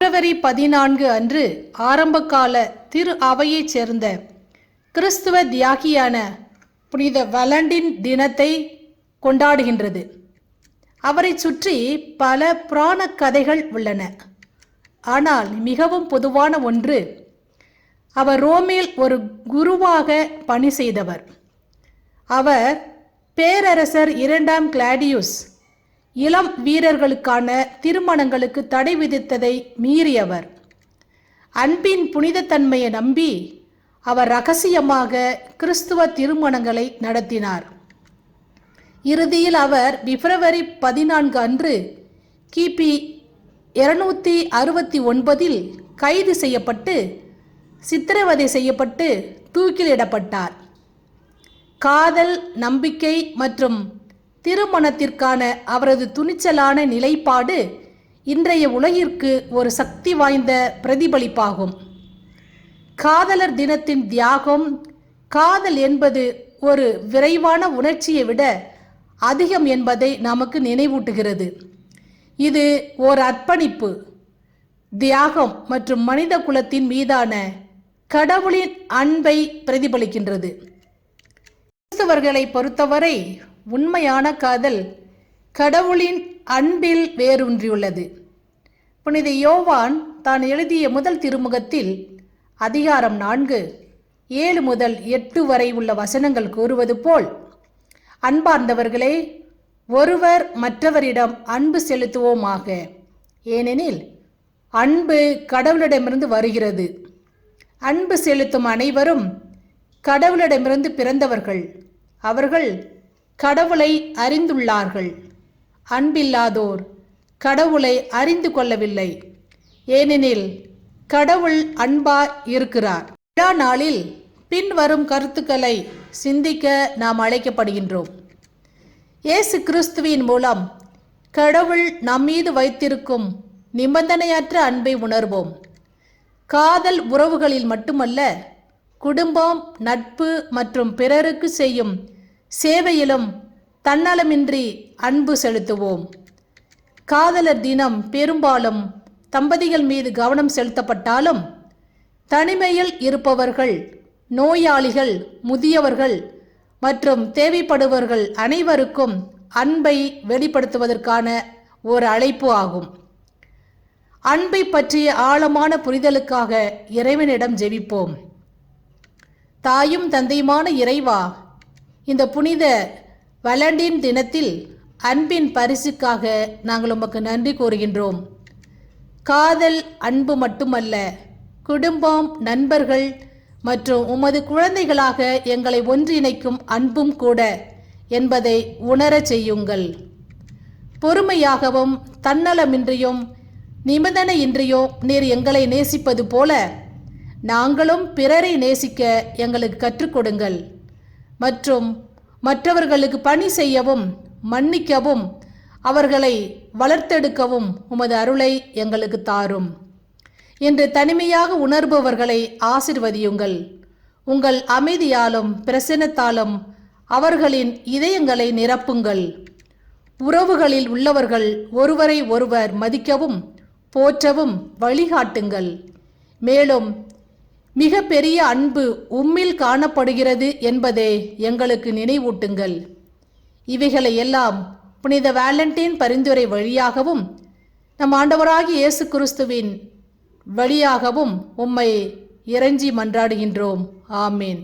பிப்ரவரி பதினான்கு அன்று ஆரம்பகால திரு அவையைச் சேர்ந்த கிறிஸ்துவ தியாகியான புனித வலண்டின் தினத்தை கொண்டாடுகின்றது. அவரை சுற்றி பல புராண கதைகள் உள்ளன. ஆனால் மிகவும் பொதுவான ஒன்று அவர் ரோமில் ஒரு குருவாக பணி செய்தவர். அவர் பேரரசர் இரண்டாம் கிளாடியூஸ் இளம் வீரர்களுக்கான திருமணங்களுக்கு தடை விதித்ததை மீறியவர். அன்பின் புனிதத்தன்மையை நம்பி அவர் ரகசியமாக கிறிஸ்துவ திருமணங்களை நடத்தினார். இறுதியில் அவர் பிப்ரவரி பதினான்கு அன்று கிபி இருநூத்தி அறுபத்தி ஒன்பதில் கைது செய்யப்பட்டு சித்திரவதை செய்யப்பட்டு தூக்கிலிடப்பட்டார். காதல் நம்பிக்கை மற்றும் திருமணத்திற்கான அவரது துணிச்சலான நிலைப்பாடு இன்றைய உலகிற்கு ஒரு சக்தி வாய்ந்த பிரதிபலிப்பாகும். காதலர் தினத்தின் தியாகம் காதல் என்பது ஒரு விரைவான உணர்ச்சியை விட அதிகம் என்பதை நமக்கு நினைவூட்டுகிறது. இது ஓர் அர்ப்பணிப்பு. தியாகம் மற்றும் மனித குலத்தின் மீதான கடவுளின் அன்பை பிரதிபலிக்கின்றது. கிறிஸ்தவர்களை பொறுத்தவரை உண்மையான காதல் கடவுளின் அன்பில் வேரூன்றியுள்ளது. புனித யோவான் தான் எழுதிய முதல் திருமுகத்தில் அதிகாரம் நான்கு ஏழு முதல் எட்டு வரை உள்ள வசனங்கள் கூறுவது போல் அன்பார்ந்தவர்களே ஒருவர் மற்றவரிடம் அன்பு செலுத்துவோமாக. ஏனெனில் அன்பு கடவுளிடமிருந்து வருகிறது. அன்பு செலுத்தும் அனைவரும் கடவுளிடமிருந்து பிறந்தவர்கள். அவர்கள் கடவுளை அறிந்துள்ளார்கள். அன்பில்லாதோர் கடவுளை அறிந்து கொள்ளவில்லை. ஏனெனில் கடவுள் அன்பா இருக்கிறார். விழா நாளில் பின்வரும் கருத்துக்களை சிந்திக்க நாம் அழைக்கப்படுகின்றோம். இயேசு கிறிஸ்துவின் மூலம் கடவுள் நம்மீது வைத்திருக்கும் நிபந்தனையற்ற அன்பை உணர்வோம். காதல் உறவுகளில் மட்டுமல்ல குடும்பம் நட்பு மற்றும் பிறருக்கு செய்யும் சேவையிலும் தன்னலமின்றி அன்பு செலுத்துவோம். காதலர் தினம் பெரும்பாலும் தம்பதிகள் மீது கவனம் செலுத்தப்பட்டாலும் தனிமையில் இருப்பவர்கள் நோயாளிகள் முதியவர்கள் மற்றும் தேவைப்படுபவர்கள் அனைவருக்கும் அன்பை வெளிப்படுத்துவதற்கான ஒரு அழைப்பு ஆகும். அன்பை பற்றிய ஆழமான புரிதலுக்காக இறைவனிடம் ஜெபிப்போம். தாயும் தந்தையுமான இறைவா இந்த புனித வலண்டின் தினத்தில் அன்பின் பரிசுக்காக நாங்கள் உமக்கு நன்றி கூறுகின்றோம். காதல் அன்பு மட்டுமல்ல குடும்பம் நண்பர்கள் மற்றும் உமது குழந்தைகளாக எங்களை ஒன்றிணைக்கும் அன்பும் கூட என்பதை உணரச் செய்யுங்கள். பொறுமையாகவும் தன்னலமின்றியும் நிபந்தனையின்றியோ நீர் எங்களை நேசிப்பது போல நாங்களும் பிறரை நேசிக்க எங்களுக்கு கற்றுக்கொடுங்கள் மற்றும் மற்றவர்களுக்கு பணி செய்யவும் மன்னிக்கவும் அவர்களை வளர்த்தெடுக்கவும் உமது அருளை எங்களுக்கு தாரும். என்று தனிமையாக உணர்பவர்களை ஆசிர்வதியுங்கள். உங்கள் அமைதியாலும் பிரசனத்தாலும் அவர்களின் இதயங்களை நிரப்புங்கள். உறவுகளில் உள்ளவர்கள் ஒருவரை ஒருவர் மதிக்கவும் போற்றவும் வழிகாட்டுங்கள். மேலும் மிக பெரிய அன்பு உம்மில் காணப்படுகிறது என்பதை எங்களுக்கு நினைவூட்டுங்கள். இவைகளை எல்லாம் புனித வேலண்டைன் பரிந்துரை வழியாகவும் நம் ஆண்டவராகிய இயேசு கிறிஸ்துவின் வழியாகவும் உம்மை இறைஞ்சி மன்றாடுகின்றோம். ஆமீன்.